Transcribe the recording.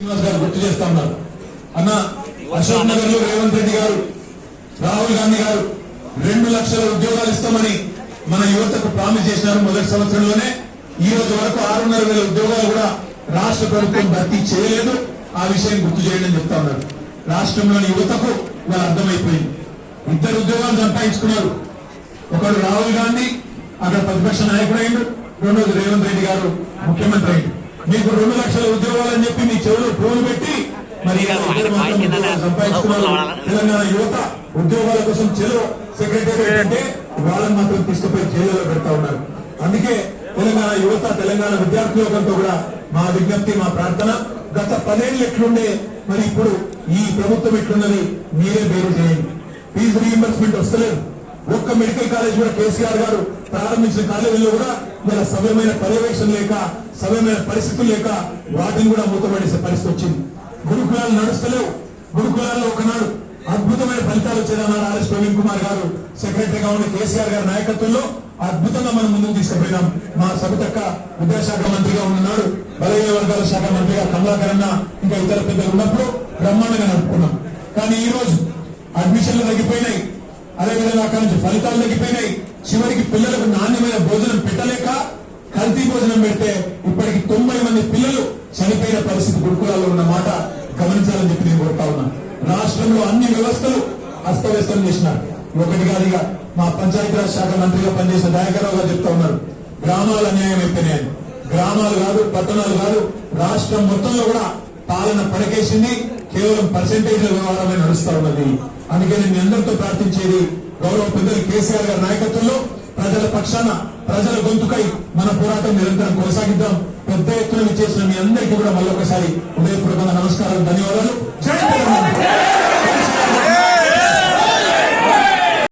శ్రీనివాస్ గారు గుర్తు చేస్తా ఉన్నారు. అన్న అశోక్ నగర్లో రేవంత్ రెడ్డి గారు రాహుల్ గాంధీ గారు రెండు లక్షల ఉద్యోగాలు ఇస్తామని మన యువతకు ప్రామిస్ చేసినారు మొదటి సంవత్సరంలోనే. ఈ రోజు వరకు ఆరున్నర వేల ఉద్యోగాలు కూడా రాష్ట్ర ప్రభుత్వం భర్తీ చేయలేదు. ఆ విషయం గుర్తు చేయడం చెప్తా ఉన్నారు. రాష్ట్రంలోని యువతకు వాళ్ళు అర్థమైపోయింది. ఇద్దరు ఉద్యోగాలు సంపాదించుకున్నారు. ఒకడు రాహుల్ గాంధీ అక్కడ ప్రతిపక్ష నాయకుడు అయిండు రెండోది రేవంత్ రెడ్డి గారు ముఖ్యమంత్రి అయిండు. మీకు రెండు లక్షల ఉద్యోగాలు అని చెప్పి మీ చెవులు పూలు పెట్టి మరి సంపాదించుకున్నారు. తెలంగాణ యువత ఉద్యోగాల కోసం చెలో సెక్రటరీ అంటే వాళ్ళని మాత్రం తీసుకుపోయి జైలులో పెడతా ఉన్నారు. అందుకే తెలంగాణ యువత తెలంగాణ విద్యార్థి లోకంతో కూడా మా విజ్ఞప్తి మా ప్రార్థన గత పదేళ్ళు ఎట్లుండే మరి ఇప్పుడు ఈ ప్రభుత్వం ఎట్లున్నది మీరే బేరు చేయండి. ఫీజు రీఎంబర్స్మెంట్ వస్తలేదు. ఒక్క మెడికల్ కాలేజ్ కూడా కేసీఆర్ గారు ప్రారంభించిన కాలేజీలో కూడా మన సమయమైన పర్యవేక్షణ లేక సమయమైన పరిస్థితులు లేక వాటిని కూడా మూతపడేసే పరిస్థితి వచ్చింది. గురుకులాలు నడుస్తలేవు. గురుకులాల్లో ఒకనాడు అద్భుతమైన ఫలితాలు వచ్చేదన్నారు ఆర్ఎస్ ప్రవీణ్ కుమార్ గారు. సెక్రటరీగా ఉన్న కేసీఆర్ గారి నాయకత్వంలో అద్భుతంగా మనం ముందుకు తీసుకుపోయినాం. మా సబితక్క విద్యాశాఖ మంత్రిగా ఉన్నాడు బలహీన వర్గాల శాఖ మంత్రిగా కమలాకర్ అన్న ఇంకా ఇతర పెద్దలు ఉన్నప్పుడు బ్రహ్మాండంగా నడుపుకున్నాం. కానీ ఈ రోజు అడ్మిషన్లు తగ్గిపోయినాయి. అదేవిధంగా అక్కడి నుంచి ఫలితాలు తగ్గిపోయినాయి. చివరికి పిల్లలకు నాణ్యమైన భోజనం పెట్టలేక కల్తీ భోజనం పెడితే ఇప్పటికి తొంభై మంది పిల్లలు చనిపోయిన పరిస్థితి గురుకులాల్లో ఉన్న మాట గమనించాలని చెప్పి నేను కోరుతా ఉన్నా. రాష్ట్రంలో అన్ని వ్యవస్థలు అస్తవ్యస్తం చేసినారు. ఒకటి కాదుగా మా పంచాయతీరాజ్ శాఖ మంత్రిగా పనిచేసిన దయాకరావు గారు చెప్తా ఉన్నారు. గ్రామాల అన్యాయం అయిపోయినాయని గ్రామాలు కాదు పట్టణాలు కాదు రాష్ట్రం మొత్తంలో కూడా పాలన పడకేసింది. కేవలం పర్సెంటేజ్ వ్యవహారమే నడుస్తా ఉన్నది. అందుకే నేను మీ అందరితో ప్రార్థించేది గౌరవ పెద్దలు కేసీఆర్ గారి నాయకత్వంలో ప్రజల పక్షాన ప్రజల గొంతుకై మన పోరాటం నిరంతరం కొనసాగిద్దాం. పెద్ద ఎత్తున చేసిన మీ అందరికీ కూడా మళ్ళొకసారి ఉదయపూర్వక నమస్కారం ధన్యవాదాలు.